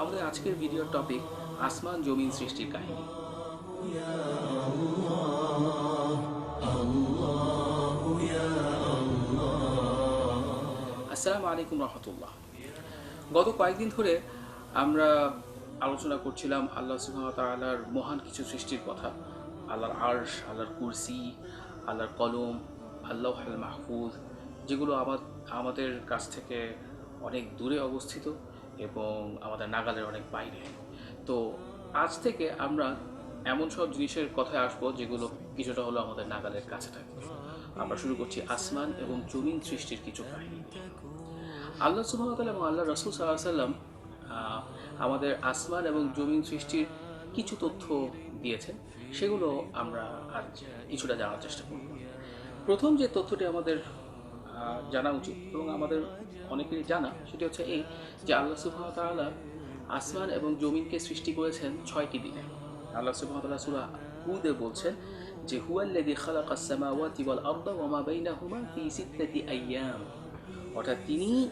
আমাদের আজকের ভিডিওর টপিক আসমান জমিন সৃষ্টির কাহিনী। আসসালামু আলাইকুম রহমতুল্লাহ। গত কয়েকদিন ধরে আমরা আলোচনা করছিলাম আল্লাহ সুহামতাল্লাহর মহান কিছু সৃষ্টির কথা। আল্লাহর আর্শ, আল্লাহর কুরসি, আল্লাহর কলম আল্লাহ আল মাহফুজ, যেগুলো আমার আমাদের কাছ থেকে অনেক দূরে অবস্থিত। এবং আমাদের নাগালের অনেক বাইরে। তো আজ থেকে আমরা এমন সব জিনিসের কথায় আসব যেগুলো কিছুটা হলো আমাদের নাগালের কাছে থাকে। আমরা শুরু করছি আসমান এবং জমিন সৃষ্টির কিছু কাহিনী। আল্লাহ সুহামতাল এবং আল্লাহ রসুল সাল্লাহ সাল্লাম আমাদের আসমান এবং জমিন সৃষ্টির কিছু তথ্য দিয়েছেন। সেগুলো আমরা আজ কিছুটা জানার চেষ্টা করব। প্রথম যে তথ্যটি আমাদের জানা উচিত। এবং আমাদের অনেকেরই জানা, সেটি হচ্ছে এই যে আল্লাহ সুহামতাল্লাহ আসমান এবং জমিনকে সৃষ্টি করেছেন ছয়টি দিনে। আল্লাহ সুবহানাহু সুরা হুদে বলছেন যে, হুয়াল্লাযী খালাকাস সামাওয়াতি ওয়াল আরদা ওয়া মা বাইনাহুমা ফি সিত্তাতি আইয়াম। অর্থাৎ তিনি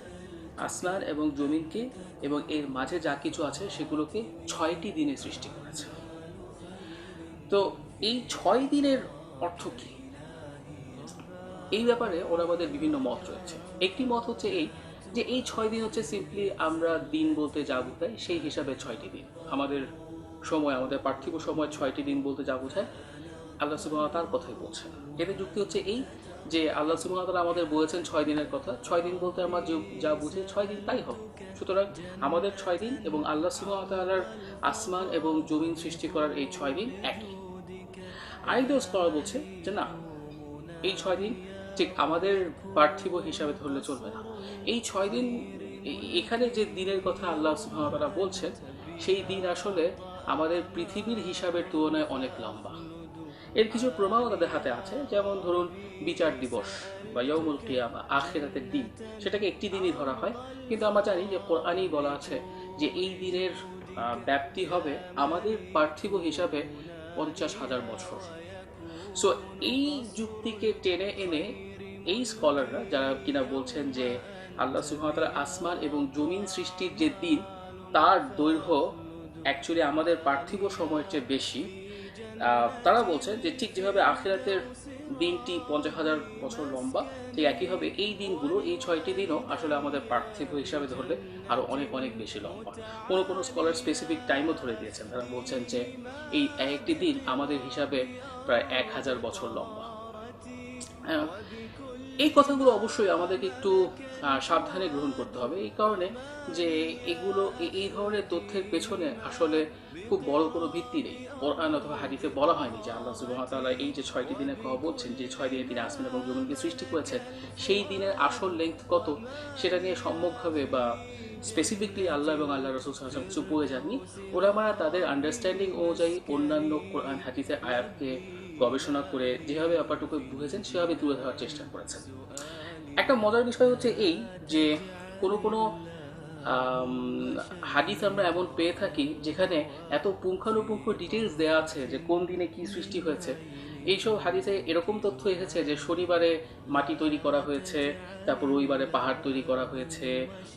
আসমান এবং জমিনকে এবং এর মাঝে যা কিছু আছে সেগুলোকে ছয়টি দিনে সৃষ্টি করেছেন। তো এই ছয় দিনের অর্থ কী? এই ব্যাপারে ওরা আমাদের বিভিন্ন মত রয়েছে। একটি মত হচ্ছে এই যে এই ছয় দিন হচ্ছে সিম্পলি আমরা দিন বলতে যা বোঝাই, সেই হিসাবে ছয়টি দিন। আমাদের সময়, আমাদের পার্থিব সময় ছয়টি দিন বলতে যা বোঝায়, আল্লাহ সুবাহ তার কথাই বলছেন। এতে যুক্তি হচ্ছে এই যে আল্লাহ সুবাহ তালা আমাদের বলেছেন ছয় দিনের কথা, ছয় দিন বলতে আমরা যে- বুঝে ছয় দিন তাই হবে সুতরাং আমাদের ছয় দিন এবং আল্লাহ সুবাহ তালার আসমান এবং জমিন সৃষ্টি করার এই ছয় দিন একই। আরেকজন স্কলার বলছে যে না, এই ছয় দিন ঠিক আমাদের পার্থিব হিসাবে ধরলে চলবে না। এই ছয় দিন এখানে যে দিনের কথা আল্লাহ সুহামতারা বলছেন, সেই দিন আসলে আমাদের পৃথিবীর হিসাবের তুলনায় অনেক লম্বা। এর কিছু প্রমাণও তাদের হাতে আছে, যেমন ধরুন বিচার দিবস বা ইয়মুল কিয়ামা, আখেরাতের দিন। সেটাকে একটি দিনই ধরা হয়। কিন্তু আমরা জানি যে কোরআনই বলা আছে যে এই দিনের ব্যাপ্তি হবে আমাদের পার্থিব হিসাবে পঞ্চাশ হাজার বছর। সো এই যুক্তিকে টেনে এনে এই স্কলাররা যারা কিনা বলছেন যে আল্লাহ সুহামতাল আসমান এবং জমিন সৃষ্টির যে দিন, তার দৈর্ঘ্য অ্যাকচুয়ালি আমাদের পার্থিব সময়ের চেয়ে বেশি। তারা বলছেন যে ঠিক যেভাবে আখিরাতের দিনটি পঞ্চাশ হাজার বছর লম্বা, ঠিক একইভাবে এই দিনগুলো, এই ছয়টি দিনও আসলে আমাদের পার্থিব হিসাবে ধরলে আরও অনেক অনেক বেশি লম্বা। কোনো কোনো স্কলার স্পেসিফিক টাইমও ধরে দিয়েছেন। তারা বলছেন যে এই একটি দিন আমাদের হিসাবে প্রায় এক হাজার বছর লম্বা। হ্যাঁ, এই কথাগুলো অবশ্যই আমাদেরকে একটু সাবধানে গ্রহণ করতে হবে। এই কারণে যে এগুলো এই ধরনের তথ্যের পেছনে আসলে খুব বড় কোনো ভিত্তি নেই। কোরআন অথবা হাদিসে বলা হয়নি যে আল্লাহ সুবাহতাল্লাহ এই যে ছয়টি দিনের কথা বলছেন, যে ছয় দিনে তিনি আসমান এবং জমিনকে সৃষ্টি করেছেন, সেই দিনের আসল লেন্থ কত? সেটা নিয়ে সম্যকভাবে বা স্পেসিফিকলি আল্লাহ এবং আল্লাহ রসুল সাল্লাল্লাহু কিছু বলে যাননি। ওলামারা তাদের আন্ডারস্ট্যান্ডিং অনুযায়ী অন্যান্য কোরআন, হাদিসের আয়াতকে গবেষণা করে যেভাবে ব্যাপারটুকু বুঝেছেন, সেভাবে তুলে ধরার চেষ্টা করেছেন। একটা মজার বিষয় হচ্ছে এই যে কোনো কোনো হাদিস আমরা এমন পেয়ে থাকি যেখানে এত পুঙ্খানুপুঙ্খ ডিটেলস দেওয়া আছে যে কোন দিনে কি সৃষ্টি হয়েছে। এইসব হাদিসে এরকম তথ্য এসেছে যে শনিবারে মাটি তৈরি করা হয়েছে, তারপর রবিবারে পাহাড় তৈরি করা হয়েছে,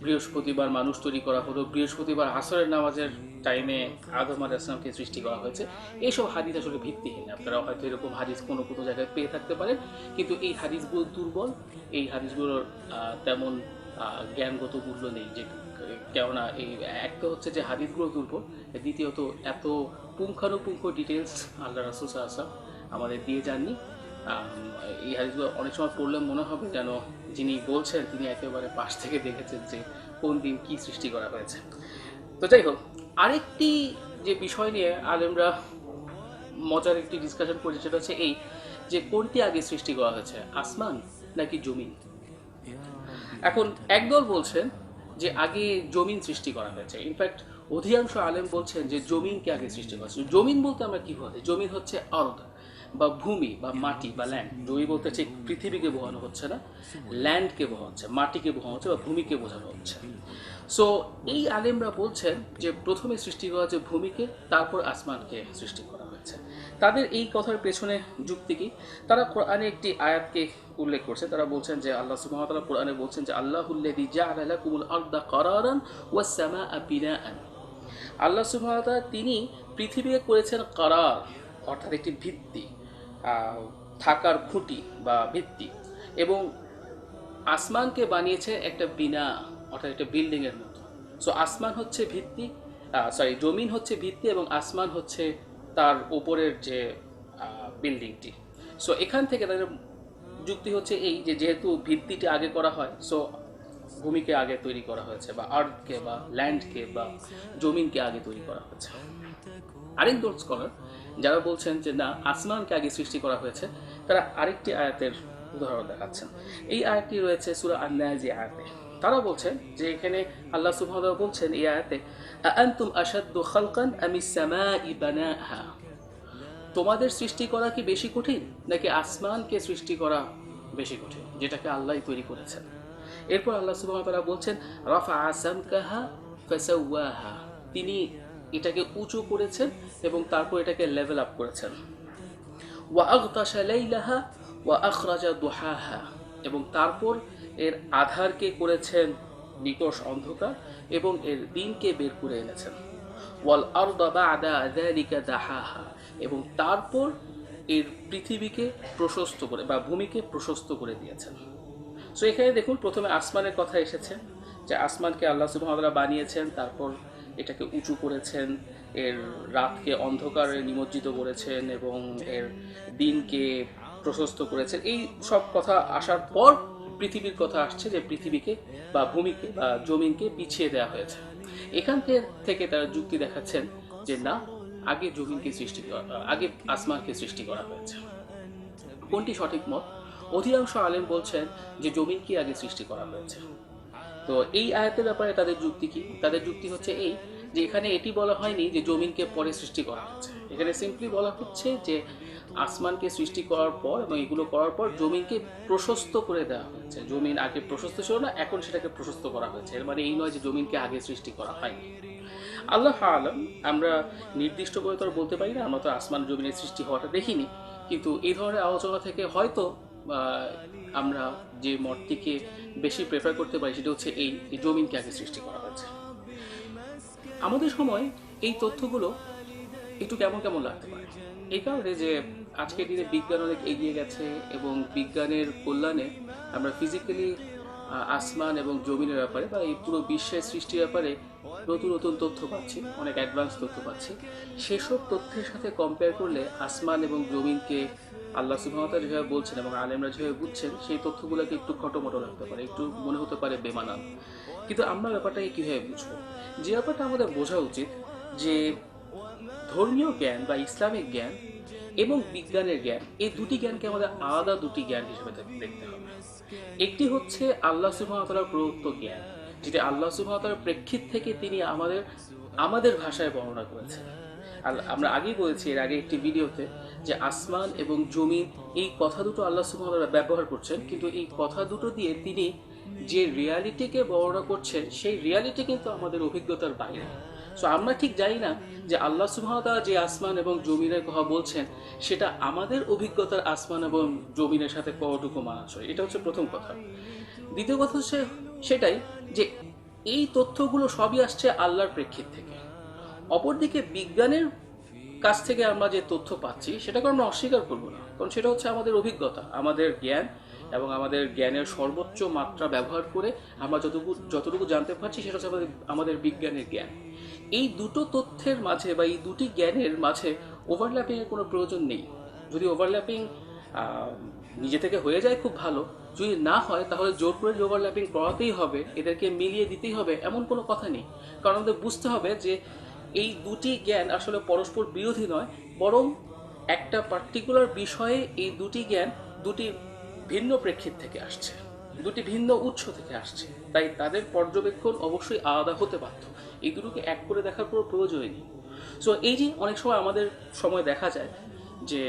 বৃহস্পতিবার মানুষ তৈরি করা হলো, বৃহস্পতিবার আসরের নামাজের টাইমে আদম আল ইসলামকে সৃষ্টি করা হয়েছে। এইসব হাদিস আসলে ভিত্তিহীন। আপনারা হয়তো এরকম হাদিস কোনো কোনো জায়গায় পেয়ে থাকতে পারেন, কিন্তু এই হাদিসগুলো দুর্বল, এই হাদিসগুলোর তেমন জ্ঞানগত মূল্য নেই যে কেননা এই এক তো হচ্ছে যে হাদিসগুলো দুর্বল, দ্বিতীয়ত এত পুঙ্খানুপুঙ্খ ডিটেলস আল্লাহ রাসুল সাহসাম আমাদের দিয়ে যাননি। এই হাদিসগুলো অনেক সময় পড়লে মনে হবে যেন যিনি বলছেন, তিনি একেবারে পাশ থেকে দেখেছেন যে কোন দিন কি সৃষ্টি করা হয়েছে। তো যাই হোক, আরেকটি যে বিষয় নিয়ে আলেমরা মজার একটি ডিসকাশন করেছে সেটা হচ্ছে এই যে কোনটি আগে সৃষ্টি করা হয়েছে, আসমান নাকি জমিন? এখন একদল বলছেন যে আগে জমিন সৃষ্টি করা হয়েছে। ইনফ্যাক্ট অধিকাংশ আলেম বলছেন যে জমিনকে আগে সৃষ্টি করা হয়েছে। জমিন বলতে আমরা কি বলতে জমিন হচ্ছে আর্থ বা ভূমি, বা মাটি, বা ল্যান্ড জমি বলতে ঠিক পৃথিবীকে বোঝানো হচ্ছে না ল্যান্ডকে বোঝানো হচ্ছে, মাটিকে বোঝানো হচ্ছে, বা ভূমিকে বোঝানো হচ্ছে। সো এই আলেমরা বলছেন যে প্রথমে সৃষ্টি করা হচ্ছে ভূমিকে, তারপর আসমানকে সৃষ্টি করা হয়েছে। তাদের এই কথার পেছনে যুক্তি কি? তারা কোরআনে একটি আয়াতকে উল্লেখ করছে। তারা বলছেন যে আল্লাহ তাআলা কোরআনে বলছেন যে আল্লাহুল্লাযী জাআলা লাকুমুল আরদা কারারান ওয়াস সামাআ আল্লাহ সুবাহতা তিনি পৃথিবীকে করেছেন কারার, অর্থাৎ একটি ভিত্তি। থাকার খুঁটি বা ভিত্তি। এবং আসমানকে বানিয়েছে একটা বিনা, অর্থাৎ একটা বিল্ডিং এর মতো। সো আসমান হচ্ছে ভিত্তি সরি জমিন হচ্ছে ভিত্তি এবং আসমান হচ্ছে তার উপরের যে বিল্ডিংটি। সো এখান থেকে তাদের যুক্তি হচ্ছে এই যে, যেহেতু ভিত্তিটি আগে করা হয় সো ভূমিকে আগে তৈরি করা হয়েছে বা আর্থকে বা ল্যান্ডকে বা জমিনকে আগে তৈরি করা হয়েছে। আরেকজন স্কলার যারা বলছেন যে না, আসমানকে আগে সৃষ্টি করা হয়েছে, তারা আরেকটি আয়াতের উদাহরণ দেখাচ্ছেন। এই আয়াতটি রয়েছে সুরা আন্নাজি আয়াতে। তারা বলছেন যে এখানে আল্লাহ সুবহানাহু বলছেন এই আয়াতে আনতুম আশাদ্দু খালকান আমিস সামাই বানাহা? তোমাদের সৃষ্টি করা কি বেশি কঠিন, নাকি আসমানকে সৃষ্টি করা বেশি কঠিন, যেটাকে আল্লাহই তৈরি করেছেন? এরপর আল্লাহ ওয়া তাআলা বলছেন, রাফা আসামকাহা ফাসাওয়াহা। তিনি এটাকে উঁচু করেছেন এবং তারপর এটাকে লেভেল আপ করেছেন। এবং তারপর এর আধারকে করেছেন নিকষ অন্ধকার এবং এর দিনকে বের করে এনেছেন। এবং তারপর এর পৃথিবীকে প্রশস্ত করে বা ভূমিকে প্রশস্ত করে দিয়েছেন। সো এখানে দেখুন প্রথমে আসমানের কথা এসেছে, যে আসমানকে আল্লাহ সুবহানাহু বানিয়েছেন, তারপর এটাকে উঁচু করেছেন, এর রাতকে অন্ধকারে নিমজ্জিত করেছেন এবং এর দিনকে প্রশস্ত করেছেন। এই সব কথা আসার পর পৃথিবীর কথা আসছে যে পৃথিবীকে বা ভূমিকে বা জমিনকে পিছিয়ে দেওয়া হয়েছে। এখান থেকে- থেকে তারা যুক্তি দেখাচ্ছেন যে না, আগে জমিনকে সৃষ্টি করা, আগে আসমানকে সৃষ্টি করা হয়েছে। কোনটি সঠিক মত? অধিকাংশ আলেম বলছেন যে জমিনকে আগে সৃষ্টি করা হয়েছে। তো এই আয়াতের ব্যাপারে তাদের যুক্তি কি? তাদের যুক্তি হচ্ছে এই যে এখানে এটি বলা হয়নি যে জমিনকে পরে সৃষ্টি করা হচ্ছে। এখানে সিম্পলি বলা হচ্ছে যে আসমানকে সৃষ্টি করার পর এবং এগুলো করার পর জমিনকে প্রশস্ত করে দেওয়া হয়েছে জমিন আগে প্রশস্ত ছিল না, এখন সেটাকে প্রশস্ত করা হয়েছে। এর মানে এই নয় যে জমিনকে আগে সৃষ্টি করা হয়নি। আল্লাহ আলম, আমরা নির্দিষ্ট করে তো আর বলতে পারি না, আমরা তো আসমান জমিনের সৃষ্টি হওয়াটা দেখিনি। কিন্তু এই ধরনের আলোচনা থেকে হয়তো আমরা যে মতটিকে বেশি প্রেফার করতে পারি সেটা হচ্ছে এই জমিনকে আগে সৃষ্টি করা হয়েছে। আমাদের সময় এই তথ্যগুলো একটু কেমন কেমন লাগতে পারে? এই কারণে যে আজকের দিনে বিজ্ঞান অনেক এগিয়ে গেছে এবং বিজ্ঞানের কল্যাণে আমরা ফিজিক্যালি আসমান এবং জমিনের ব্যাপারে বা এই পুরো বিশ্বের সৃষ্টির ব্যাপারে নতুন নতুন তথ্য পাচ্ছি, অনেক অ্যাডভান্স তথ্য পাচ্ছি। সেসব তথ্যের সাথে কম্পেয়ার করলে আসমান এবং জমিনকে আল্লাহ সুবহানাহু যেভাবে বলছেন এবং আলেমরা যেভাবে বুঝছেন, সেই তথ্যগুলোকে একটু খটোমটো লাগতে পারে, একটু মনে হতে পারে বেমানান। কিন্তু আমরা ব্যাপারটাকে কীভাবে বুঝব? যে ব্যাপারটা আমাদের বোঝা উচিত যে ধর্মীয় জ্ঞান বা ইসলামিক জ্ঞান এবং বিজ্ঞানের জ্ঞান, এই দুটি জ্ঞানকে আমাদের আলাদা দুটি জ্ঞান হিসেবে দেখতে হবে। একটি হচ্ছে আল্লাহ সুবহানাহু প্রদত্ত জ্ঞান। যেটা আল্লাহ সুবহানাহু প্রেক্ষিত থেকে তিনি আমাদের আমাদের ভাষায় বর্ণনা করেছেন। আমরা আগেই বলেছি এর আগে একটি ভিডিওতে যে আসমান এবং জমিন এই কথা দুটো আল্লাহ সুবহানাহু ব্যবহার করছেন, কিন্তু এই কথা দুটো দিয়ে তিনি যে রিয়ালিটিকে বর্ণনা করছেন, সেই রিয়ালিটি কিন্তু আমাদের অভিজ্ঞতার বাইরে। সো আমরা ঠিক জানি না যে আল্লাহ সুবহানাহু যে আসমান এবং জমিনের কথা বলছেন, সেটা আমাদের অভিজ্ঞতার আসমান এবং জমিনের সাথে কতটুকু মানানসই? এটা হচ্ছে প্রথম কথা। দ্বিতীয় কথা হচ্ছে সেটাই যে এই তথ্যগুলো সবই আসছে আল্লাহর প্রেক্ষিত থেকে। অপরদিকে বিজ্ঞানের কাছ থেকে আমরা যে তথ্য পাচ্ছি, সেটাকে আমরা অস্বীকার করব না। কারণ সেটা হচ্ছে আমাদের অভিজ্ঞতা, আমাদের জ্ঞান এবং আমাদের জ্ঞানের সর্বোচ্চ মাত্রা ব্যবহার করে আমরা যতটুকু যতটুকু জানতে পারছি, সেটা হচ্ছে আমাদের আমাদের বিজ্ঞানের জ্ঞান। এই দুটো তথ্যের মাঝে বা এই দুটি জ্ঞানের মাঝে ওভারল্যাপিংয়ের কোনো প্রয়োজন নেই। যদি ওভারল্যাপিং নিজে থেকে হয়ে যায়, খুব ভালো। যদি না হয়, তাহলে জোর করে ওভারল্যাপিং করাতেই হবে, এদেরকে মিলিয়ে দিতেই হবে, এমন কোনো কথা নেই। কারণ আমাদের বুঝতে হবে যে এই দুটি জ্ঞান আসলে পরস্পর বিরোধী নয়, বরং একটা পার্টিকুলার বিষয়ে এই দুটি জ্ঞান দুটি ভিন্ন প্রেক্ষিত থেকে আসছে, দুটি ভিন্ন উৎস থেকে আসছে। তাই তাদের পর্যবেক্ষণ অবশ্যই আলাদা হতে পারত এই দুটোকে এক করে দেখার কোনো প্রয়োজনই নেই। সো এই যে অনেক সময় আমাদের সময় দেখা যায় যে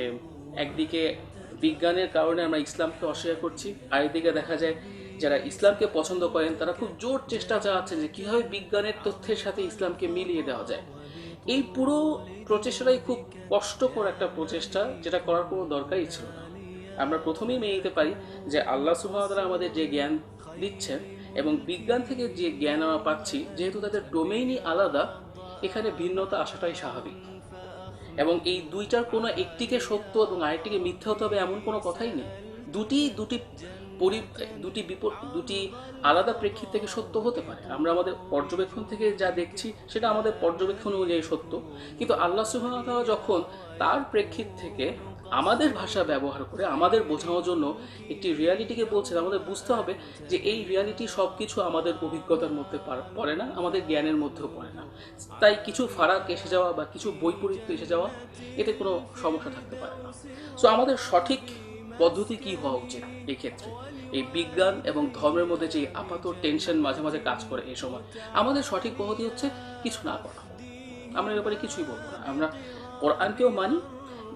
একদিকে বিজ্ঞানের কারণে আমরা ইসলামকে অস্বীকার করছি। আর একদিকে দেখা যায় যারা ইসলামকে পছন্দ করেন, তারা খুব জোর চেষ্টা চালাচ্ছেন যে কীভাবে বিজ্ঞানের তথ্যের সাথে ইসলামকে মিলিয়ে দেওয়া যায়। এই পুরো প্রচেষ্টাটাই খুব কষ্টকর একটা প্রচেষ্টা, যেটা করার কোনো দরকারই ছিল না। আমরা প্রথমেই মেনে নিতে পারি যে আল্লাহ সুহামতারা আমাদের যে জ্ঞান দিচ্ছেন এবং বিজ্ঞান থেকে যে জ্ঞান আমরা পাচ্ছি, যেহেতু তাদের ডোমেইনই আলাদা, এখানে ভিন্নতা আসাটাই স্বাভাবিক। এবং এই দুইটার কোনো একটিকে সত্য এবং আরেকটিকে মিথ্যা হতে হবে এমন কোনো কথাই নেই। দুটি দুটি পরি, দুটি বিপদ দুটি আলাদা প্রেক্ষিত থেকে সত্য হতে পারে। আমরা আমাদের পর্যবেক্ষণ থেকে যা দেখছি সেটা আমাদের পর্যবেক্ষণ অনুযায়ী সত্য। কিন্তু আল্লাহ সুবাহতালা যখন তার প্রেক্ষিত থেকে আমাদের ভাষা ব্যবহার করে, আমাদের বোঝানোর জন্য একটি রিয়ালিটিকে বলছেন আমাদের বুঝতে হবে যে এই রিয়ালিটি সব কিছু আমাদের অভিজ্ঞতার মধ্যে পড়ে না, আমাদের জ্ঞানের মধ্যেও পড়ে না। তাই কিছু ফারাক এসে যাওয়া বা কিছু বৈপরীত্য এসে যাওয়া, এতে কোনো সমস্যা থাকতে পারে না। সো আমাদের সঠিক পদ্ধতি কি হওয়া উচিত এই ক্ষেত্রে এই বিজ্ঞান এবং ধর্মের মধ্যে যে আপাত টেনশন মাঝে মাঝে কাজ করে এই সময়, আমাদের সঠিক পদ্ধতি হচ্ছে কিছু না করা। আমরা এ ব্যাপারে কিছুই বলব না। আমরা কোরআনকেও মানি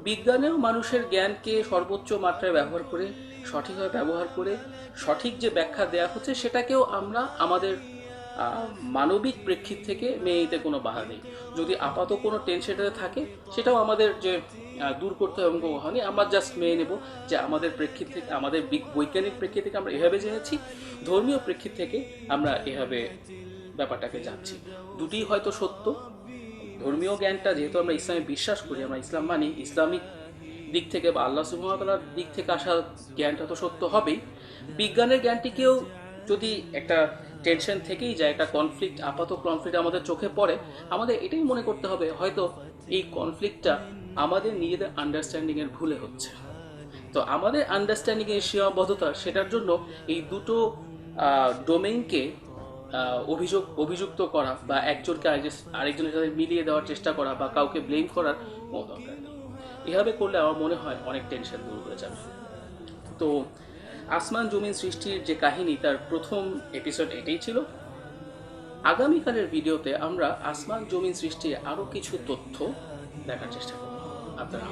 বিজ্ঞানেও মানুষের জ্ঞানকে সর্বোচ্চ মাত্রায় ব্যবহার করে, সঠিকভাবে ব্যবহার করে, সঠিক যে ব্যাখ্যা দেওয়া হচ্ছে সেটাকেও আমরা আমাদের মানবিক প্রেক্ষিত থেকে নিতে কোনো বাধা নেই। যদি আপাত কোনো টেনশনটাতে থাকে, সেটাও আমাদের যে দূর করতে হবে কোনো হয়নি আমরা জাস্ট মেনে নেব যে আমাদের প্রেক্ষিত থেকে, আমাদের বৈজ্ঞানিক প্রেক্ষিত থেকে আমরা এভাবে জেনেছি, ধর্মীয় প্রেক্ষিত থেকে আমরা এভাবে ব্যাপারটাকে যাচ্ছি দুটি হয়তো সত্য ধর্মীয় জ্ঞানটা যেহেতু আমরা ইসলামে বিশ্বাস করি, আমরা ইসলাম মানি, ইসলামিক দিক থেকে বা আল্লাহ সুহামতালার দিক থেকে আসা জ্ঞানটা তো সত্য হবেই। বিজ্ঞানের জ্ঞানটিকেও যদি একটা টেনশন থেকেই যায়, একটা কনফ্লিক্ট আপাত কনফ্লিক্ট আমাদের চোখে পড়ে, আমাদের এটাই মনে করতে হবে, হয়তো এই কনফ্লিক্টটা আমাদের নিজেদের আন্ডারস্ট্যান্ডিংয়ের ভুলে হচ্ছে। তো আমাদের আন্ডারস্ট্যান্ডিংয়ের সীমাবদ্ধতা, সেটার জন্য এই দুটো ডোমেইনকে অভিযোগ, অভিযুক্ত করা বা একজনকে আরেকজনের সাথে মিলিয়ে দেওয়ার চেষ্টা করা বা কাউকে ব্লেম করার কোনো দরকার এভাবে করলে আমার মনে হয় অনেক টেনশন দূর হয়ে যাবে। তো আসমান জমিন সৃষ্টির যে কাহিনী, তার প্রথম এপিসোড এটাই ছিল। আগামীকালের ভিডিওতে আমরা আসমান জমিন সৃষ্টির আরও কিছু তথ্য দেখার চেষ্টা করব। আপনারা